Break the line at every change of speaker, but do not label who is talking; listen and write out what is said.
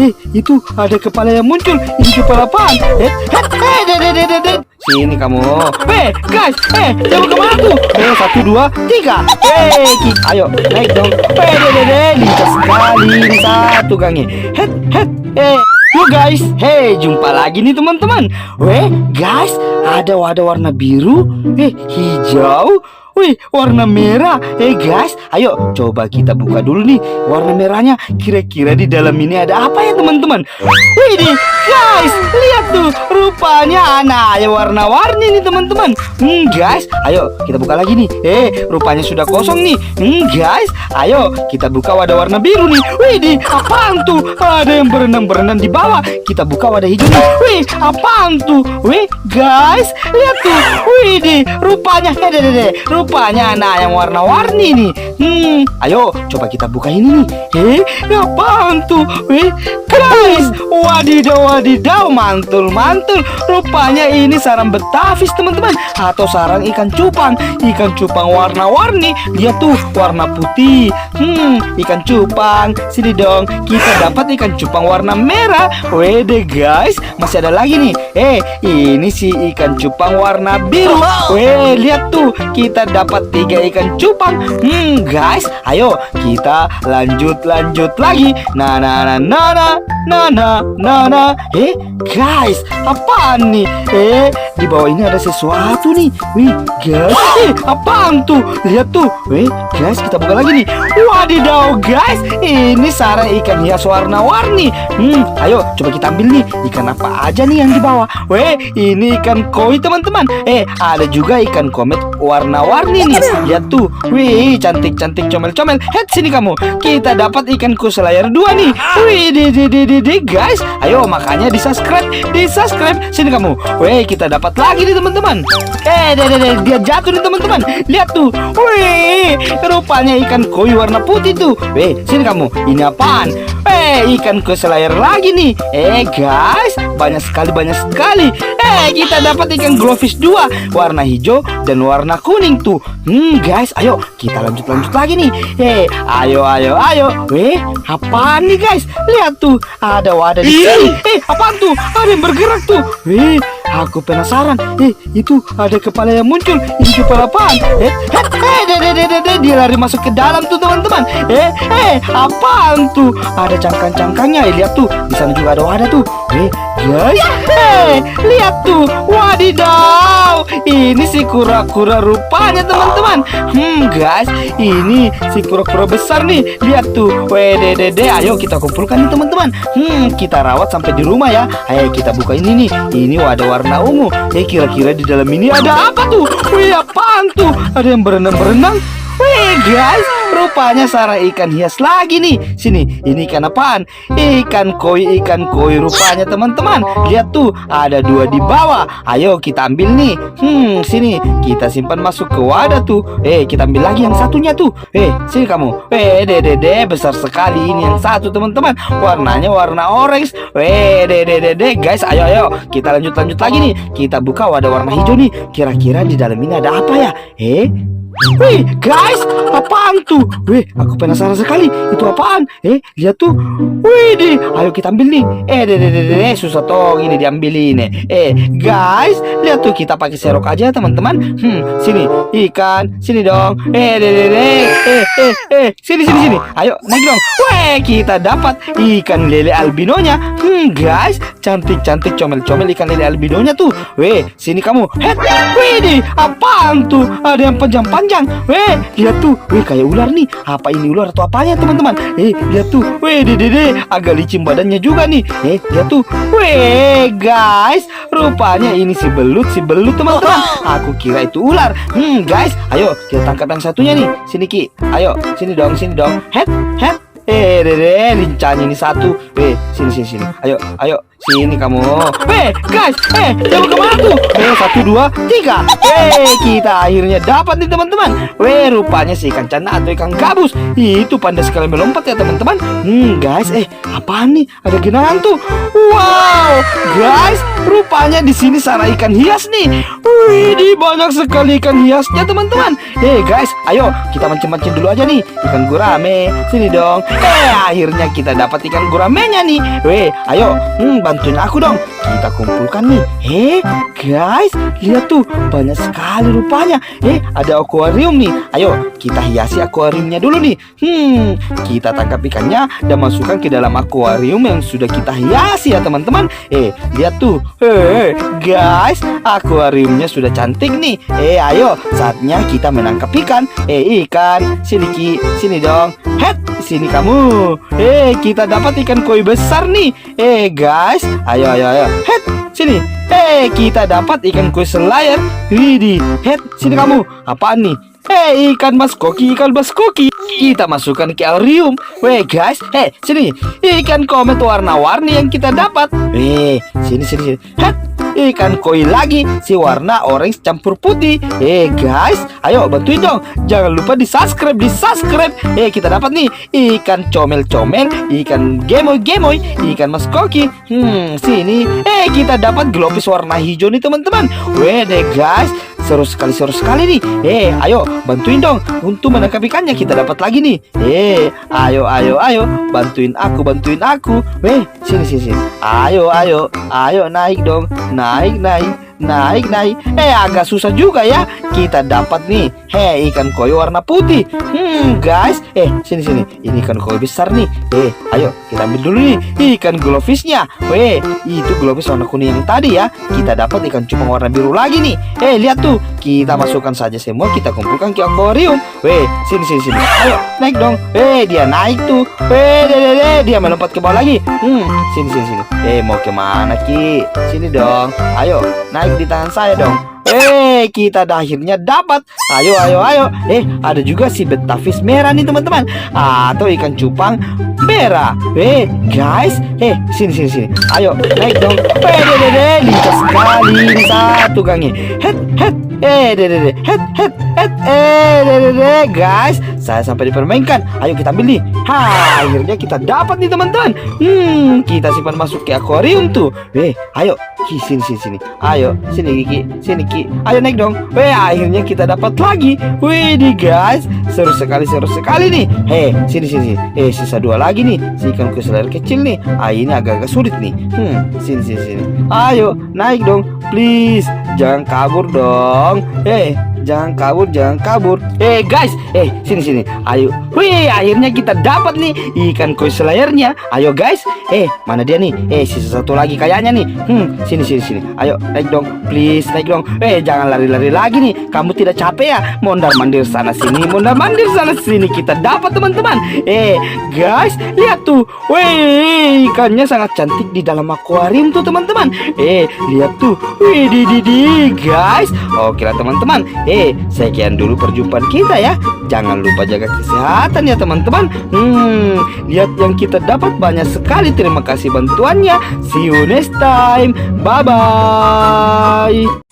Eh, itu ada kepala yang muncul. Ini kepala apaan? Eh, eh, eh. Sini kamu. Eh, guys, eh, jangan ke mana tuh? Eh, satu, dua, tiga. Eh, ayo, naik dong. Eh, deh, deh, deh, lincah sekali satu gangi. Het, het, eh. Yuk guys, hey jumpa lagi nih teman-teman. Weh guys, ada wadah warna biru, eh hijau, Wih, warna merah. Eh guys, ayo coba kita buka dulu nih warna merahnya. Kira-kira di dalam ini ada apa ya teman-teman? Wih nih, guys, lihat tuh rupanya anaknya warna-warni nih teman-teman. Hmm guys, ayo kita buka lagi nih. Eh, rupanya sudah kosong nih. Hmm guys, ayo kita buka wadah warna biru nih. Wih nih, apaan tuh? Ada yang berenang-berenang di bawah. Kita buka wadah hijau nih. Wih, apaan tuh? Wih, guys, lihat tuh. Wih nih, rupanya, eh, deh, deh, deh. Rupanya anak yang warna-warni nih. Hmm, ayo coba kita buka ini nih. Eh, apaan tuh? Wih, guys, wadidaw, wadidaw, mantul, mantul. Rupanya ini sarang betavis teman-teman, atau sarang ikan cupang. Ikan cupang warna-warni. Lihat tuh, warna putih. Hmm, ikan cupang. Sini dong, kita dapat ikan cupang warna merah. Wede guys, masih ada lagi nih. Eh, ini si ikan cupang warna biru. Weh, lihat tuh, kita dapat tiga ikan cupang. Hmm, guys, ayo kita lanjut lanjut lagi. Nah, nah, nah, nah, nah, nah, nah, nah, nah. Eh, guys, apaan nih? Eh, di bawah ini ada sesuatu nih. Wih, guys, eh, apaan tuh? Lihat tuh. Wih, guys, kita buka lagi nih. Wadidaw, guys, ini sarang ikan hias warna-warni. Hmm, ayo coba kita ambil nih. Ikan apa aja nih yang di bawah? Weh, ini ikan koi teman-teman. Eh, ada juga ikan komet warna-warni nih. Lihat tuh. Wih, cantik-cantik comel-comel. Head sini kamu. Kita dapat ikan kuselayar dua nih. Wih, di di di di di guys. Ayo makanya di subscribe, di subscribe. Sini kamu. Wih, kita dapat lagi nih teman-teman. Eh, deh, deh, deh, dia jatuh nih teman-teman. Lihat tuh. Wih, rupanya ikan koi warna putih tuh. Wih, sini kamu. Ini apaan? Eh, ikan kuselayar lagi nih. Eh, guys, banyak sekali, banyak sekali. Eh, kita dapat ikan glowfish dua, warna hijau dan warna kuning tuh. Hmm, guys, ayo kita lanjut lanjut lagi nih. Eh, ayo, ayo, ayo. Weh, apaan nih guys? Lihat tuh, ada wadah di sini. Eh, apaan tuh? Ada yang bergerak tuh. Weh, aku penasaran. Eh, itu ada kepala yang muncul. Ini kepala apaan? Eh, eh, eh, dia lari masuk ke dalam tuh teman-teman. Eh, eh, apaan tuh? Ada cangkang-cangkangnya. Eh, lihat tuh, di sana juga ada wadah tuh. Eh, guys, eh, lihat tuh, wadidaw, ini si kura-kura rupanya teman-teman. Hmm, guys, ini si kura-kura besar nih. Lihat tuh, wededede, ayo kita kumpulkan nih teman-teman. Hmm, kita rawat sampai di rumah ya. Ayo kita buka ini nih. Ini wadah warna ungu. Eh, kira-kira di dalam ini ada apa tuh? Wih, apaan tuh? Ada yang berenang-berenang? Wih guys, rupanya sarang ikan hias lagi nih. Sini, ini ikan apaan? Ikan koi, ikan koi rupanya teman-teman. Lihat tuh, ada dua di bawah. Ayo kita ambil nih. Hmm, sini kita simpan masuk ke wadah tuh. Eh, kita ambil lagi yang satunya tuh. Eh, sini kamu. Eh, dede besar sekali ini yang satu teman-teman. Warnanya warna orange. Eh, dede guys, ayo ayo kita lanjut lanjut lagi nih. Kita buka wadah warna hijau nih. Kira-kira di dalam ini ada apa ya? Eh, Wih, guys, apaan tuh? Wih, aku penasaran sekali. Itu apaan? Eh, lihat tuh. Wih, di, ayo kita ambil nih. Eh, deh, deh, deh, deh, susah toh ini diambil ini. Eh, guys, lihat tuh kita pakai serok aja teman-teman. Hmm, sini, ikan, sini dong. Eh, deh, deh, deh. Eh, eh, eh, sini, sini, sini. Ayo naik dong. Wih, kita dapat ikan lele albinonya. Hmm, guys, cantik-cantik comel-comel ikan lele albinonya tuh. Wih, sini kamu. Wih, di, apaan tuh? Ada yang panjang-panjang. Weh, lihat tuh. Weh, kayak ular nih. Apa ini ular atau apanya, teman-teman? Eh, lihat tuh. Weh, dede, dede. Agak licin badannya juga nih. Eh, lihat tuh. Weh, guys. Rupanya ini si belut, si belut, teman-teman. Aku kira itu ular. Hmm, guys. Ayo, kita tangkap yang satunya nih. Sini, Ki. Ayo, sini dong, sini dong. Head, head. Eh, dede, lincahnya ini satu. Weh, sini, sini, sini. Ayo, ayo. Sini kamu. Weh, guys. Eh, jangan ke mana tuh? Eh, satu, dua, tiga. Eh, kita akhirnya dapat nih teman-teman. Weh, rupanya si ikan cana atau ikan gabus. Itu pandai sekali melompat ya teman-teman. Hmm, guys. Eh, apaan nih? Ada genangan tuh. Wow, guys. Rupanya di sini sarang ikan hias nih. Wih, banyak sekali ikan hiasnya teman-teman. Eh guys, ayo kita mancing-mancing dulu aja nih ikan gurame. Sini dong. Eh, akhirnya kita dapat ikan guramenya nih. Weh, ayo, hmm, bantuin aku dong. Kita kumpulkan nih. Eh, guys, lihat tuh banyak sekali rupanya. Eh, ada akuarium nih. Ayo kita hiasi akuariumnya dulu nih. Hmm, kita tangkap ikannya dan masukkan ke dalam akuarium yang sudah kita hiasi ya teman-teman. Eh, lihat tuh. Eh, guys, akuariumnya sudah cantik nih. Eh, ayo, saatnya kita menangkap ikan. Eh, ikan, sini Ki, sini dong. Het, sini kamu. Eh, kita dapat ikan koi besar nih. Eh, guys, ayo, ayo, ayo. Het, sini. Eh, kita dapat ikan koi selayar. Widih, het, sini kamu. Apaan nih? Eh, ikan mas koki, ikan mas koki. Kita masukkan ke akuarium. Weh, guys, eh, sini. Ikan komet warna-warni yang kita dapat. Eh, sini, sini, sini. Het, ikan koi lagi si warna orange campur putih. Eh guys ayo bantuin dong. Jangan lupa di subscribe di subscribe eh kita dapat nih ikan comel comel ikan gemoy gemoy ikan mas koki. Hmm sini. Eh kita dapat globis warna hijau nih teman-teman. Weh deh guys seru sekali seru sekali nih. Eh ayo bantuin dong. Untuk menangkap ikannya kita dapat lagi nih. Eh ayo ayo ayo. Bantuin aku bantuin aku. Weh sini sini sini. Ayo ayo ayo naik dong. Naik naik naik naik. Eh agak susah juga ya. Kita dapat nih. Hei ikan koi warna putih. Hmm guys. Eh sini sini. Ini ikan koi besar nih. Eh ayo kita ambil dulu nih ikan glowfishnya. Weh itu glowfish warna kuning yang tadi ya. Kita dapat ikan cupang warna biru lagi nih. Eh lihat tuh. Kita masukkan saja semua. Kita kumpulkan ke akuarium. Weh sini sini sini. Ayo naik dong. Eh dia naik tuh. Eh deh, deh, deh. dia melompat ke bawah lagi. Hmm sini sini sini. Eh mau ke mana ki? Sini dong. Ayo naik di tangan saya dong Eh, kita dah akhirnya dapat. Ayo, ayo, ayo. Eh, ada juga si betafish merah nih teman-teman. Atau ikan cupang merah. Eh, guys. Eh, sini, sini, sini. Ayo, naik dong. Eh, deh, deh, deh. Lincah sekali satu gangnya. Het, het. Eh, deh, deh, deh. Het, het, het. Eh, deh, deh, deh. Guys, saya sampai dipermainkan. Ayo kita ambil nih. Ha, akhirnya kita dapat nih teman-teman. Hmm, kita simpan masuk ke akuarium tuh. Eh, ayo. Ki, sini, sini, sini. Ayo, sini Kiki, sini Ki. Ayo naik dong. Weh, akhirnya kita dapat lagi. Wih, nih guys, seru sekali, seru sekali nih. Hei, sini, sini, sini. Eh, sisa dua lagi nih. Si ikan kuseler kecil nih. Ah, ini agak-agak sulit nih. Hmm, sini, sini, sini. Ayo, naik dong. Please, jangan kabur dong. Eh, jangan kabur, jangan kabur. Eh, guys, eh, sini, sini. Ayo. Wih, akhirnya kita dapat nih ikan koi selayarnya. Ayo, guys. Eh, mana dia nih? Eh, sisa satu lagi kayaknya nih. Hmm, sini, sini, sini. Ayo, naik dong. Please, naik dong. Eh, jangan lari-lari lagi nih. Kamu tidak capek ya? Mondar mandir sana sini, mondar mandir sana sini. Kita dapat teman-teman. Eh, guys, lihat tuh. Wih, ikannya sangat cantik di dalam akuarium tuh teman-teman. Eh, lihat tuh. Wih, di di di, guys. Oke lah teman-teman. Eh, sekian dulu perjumpaan kita ya. Jangan lupa jaga kesehatan ya teman-teman. Hmm, lihat yang kita dapat banyak sekali. Terima kasih bantuannya. See you next time. Bye bye.